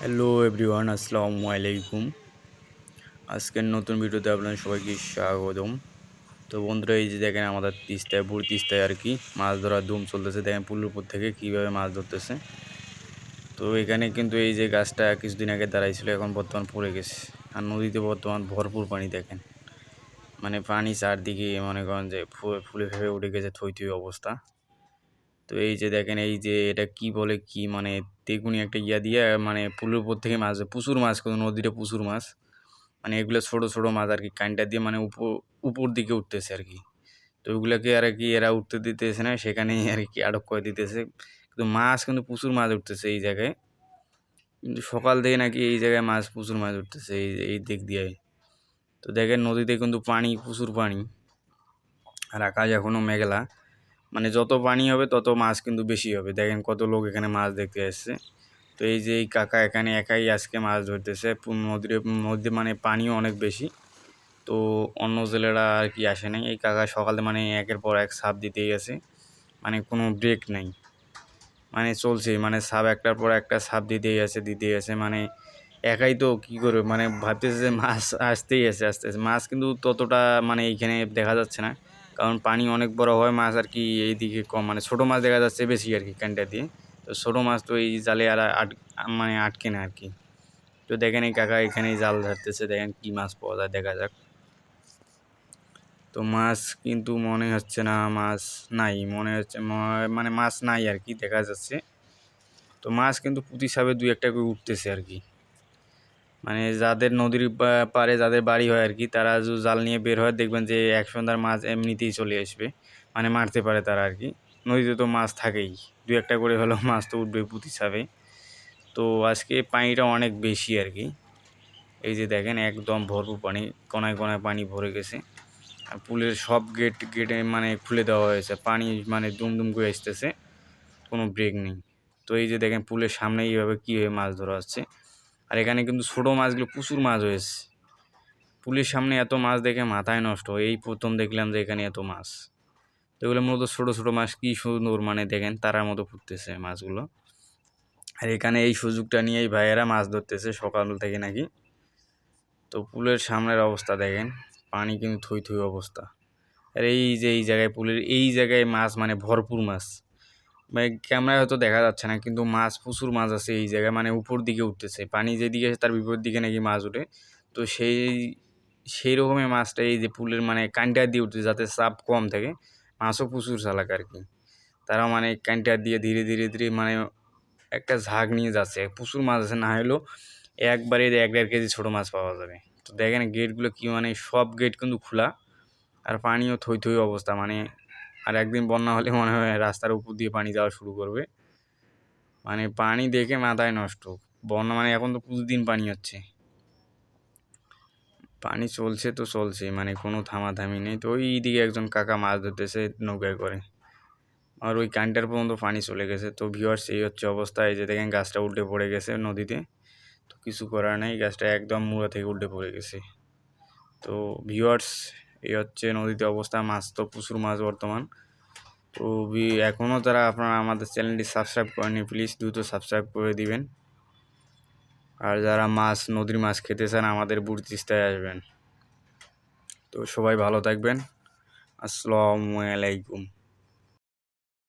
Hello everyone আসসালামু আলাইকুম আজকের নতুন ভিডিওতে আপনাদের সবাইকে স্বাগতম। তো বন্ধুরা, এই যে দেখেন আমাদের তিস্তায় বুড় তিস্তায় আর কি মাছ ধরার ধুম চলতেছে। দেখেন পুলুর উপর থেকে কীভাবে মাছ ধরতেছে। তো এখানে কিন্তু এই যে গাছটা কিছুদিন আগে দাঁড়াইছিল, এখন বর্তমান পড়ে গেছে। আর নদীতে বর্তমান ভরপুর পানি দেখেন। মানে পানি চারদিকে মনে করেন যে ফুলে ফেপে উঠে গেছে থই থই অবস্থা। তো এই যে দেখেন, এই যে এটা কি বলে, কি মানে তেগুনি একটা ইয়া দিয়ে মানে পুলের উপর থেকে মাছ প্রচুর মাছ কিন্তু নদীতে প্রচুর মাছ। মানে এগুলো ছোট ছোট মাছ আর কি কাইনটা দিয়ে মানে উপর উপর দিকে উঠতেছে আর কি। তো ওইগুলোকে আর কি এরা উঠতে দিতেছে না, সেখানেই আর কি আটক করে দিতেছে। কিন্তু মাছ কিন্তু প্রচুর মাছ উঠতেছে এই জায়গায়। কিন্তু সকাল থেকে নাকি এই জায়গায় মাছ প্রচুর মাছ উঠতেছে, এই এই দিক দিয়ে। তো দেখেন নদীতে কিন্তু পানি, প্রচুর পানি। আর আকাশ এখনও মেঘলা। মানে যত পানি হবে, তত মাছ কিন্তু বেশি হবে। দেখেন কত লোক এখানে মাছ দেখতে আসছে। তো এই যে এই কাকা এখানে একাই আজকে মাছ ধরতেছে। নদীর, নদীতে মানে পানিও অনেক বেশি। তো অন্য জেলেরা আর কি আসে নাই। এই কাকা সকালে মানে একের পর এক সাপ দিতেই আছে মানে কোনো ব্রেক নাই। মানে চলছে মানে সাপ একটার পর একটা সাপ দিতেই আছে দিতেই আছে মানে একাই তো কী করবে? মানে ভাবতেছে যে মাছ আসতেই আছে, আস্তে আস্তে। মাছ কিন্তু ততটা মানে এইখানে দেখা যাচ্ছে না। কারণ পানি অনেক বড় হয়, মাছ আর কি এইদিকে কম। মানে ছোটো মাছ দেখা যাচ্ছে বেশি আর কি ক্যানটা দিয়ে। তো ছোটো মাছ তো এই জালে আর আট মানে আটকে না আর কি। তো দেখেন এই কাকা এখানেই জাল ধরতেছে, দেখেন কি মাছ পাওয়া যায়, দেখা যাক। তো মাছ কিন্তু মনে হচ্ছে না, মাছ নাই, মনে হচ্ছে মানে মাছ নাই আর কি দেখা যাচ্ছে। তো মাছ কিন্তু পুঁতি সাপে দুই একটা করে উঠতেছে আর কি। মানে যাদের নদীর পারে যাদের বাড়ি হয় আর কি, তারা জাল নিয়ে বের হয়, দেখবেন যে এক সন্ধ্যার মাছ এমনিতেই চলে আসবে মানে মারতে পারে তারা আর কি। নদীতে তো মাছ থাকেই দু একটা করে হলেও মাছ তো উঠবে পুঁতি সাপে। তো আজকে পানিটা অনেক বেশি আর কি। এই যে দেখেন, একদম ভরপুর পানি, কোনায় কোনায় পানি ভরে গেছে। পুলের সব গেট, গেটে মানে খুলে দেওয়া হয়েছে। পানি মানে দুম দুম করে আসতেছে, কোনো ব্রেক নেই। তো এই যে দেখেন পুলের সামনে এইভাবে কীভাবে মাছ ধরা হচ্ছে। আর এখানে কিন্তু ছোটো মাছগুলো প্রচুর মাছ হয়েছে। পুলের সামনে এত মাছ দেখে মাথায় নষ্ট। এই প্রথম দেখলাম যে এখানে এত মাছ। তো এগুলো মূলত ছোটো ছোটো মাছ, কী সুন্দর মানে দেখেন তারার মতো ফুটতেছে মাছগুলো। আর এখানে এই সুযোগটা নিয়েই ভাইয়েরা মাছ ধরতেছে সকাল থেকে নাকি। তো পুলের সামনের অবস্থা দেখেন। পানি কিন্তু থই থই অবস্থা। আর এই যে, এই জায়গায় পুলের, এই জায়গায় মাছ মানে ভরপুর মাছ। মানে ক্যামেরায় হয়তো দেখা যাচ্ছে না, কিন্তু মাছ, প্রচুর মাছ আছে এই জায়গায় মানে উপর দিকে উঠতেছে। পানি যেদিকে আসে তার বিপরীত দিকে নাকি মাছ ওঠে। তো সেই সেই রকমের মাছটা এই যে পুলের মানে কান্টা দিয়ে উঠছে যাতে চাপ কম থাকে। মাছও প্রচুর চালাক আর কি। তারা মানে কান্টা দিয়ে ধীরে ধীরে ধীরে মানে একটা ঝাঁক নিয়ে যাচ্ছে। প্রচুর মাছ আছে, না হলেও একবারে এক দেড় কেজি ছোটো মাছ পাওয়া যাবে। তো দেখেন গেটগুলো কি মানে সব গেট কিন্তু খোলা আর পানিও থই থই অবস্থা মানে আর একদিন বন্যা হলে মনে হয় রাস্তার উপর দিয়ে পানি যাওয়া শুরু করবে। মানে পানি দেখে মাথায় নষ্ট, বন্যা মানে এখন তো প্রতিদিন পানি হচ্ছে। পানি চলছে তো চলছে মানে কোনো থামাথামি নেই। তো ওই দিকে একজন কাকা মাছ ধরতেছে নৌকায় করে, আর ওই কানটার পর্যন্ত পানি চলে গেছে। তো ভিউয়ার্স এই হচ্ছে অবস্থা। এই যে দেখেন গাছটা উল্টে পড়ে গেছে নদীতে। তো কিছু করার নেই, গাছটা একদম মুড়া থেকে উল্টে পড়ে গেছে। তো ভিউয়ার্স এই হচ্ছে নদীতে অবস্থা, মাছ তো প্রচুর মাছ বর্তমান। তো এখনও যারা আপনারা আমাদের চ্যানেলটি সাবস্ক্রাইব করেনি প্লিজ দ্রুত সাবস্ক্রাইব করে দিবেন। আর যারা মাছ, নদীর মাছ খেতে চান, আমাদের বুড়ি তিস্তায় আসবেন। তো সবাই ভালো থাকবেন। আসসালামু আলাইকুম।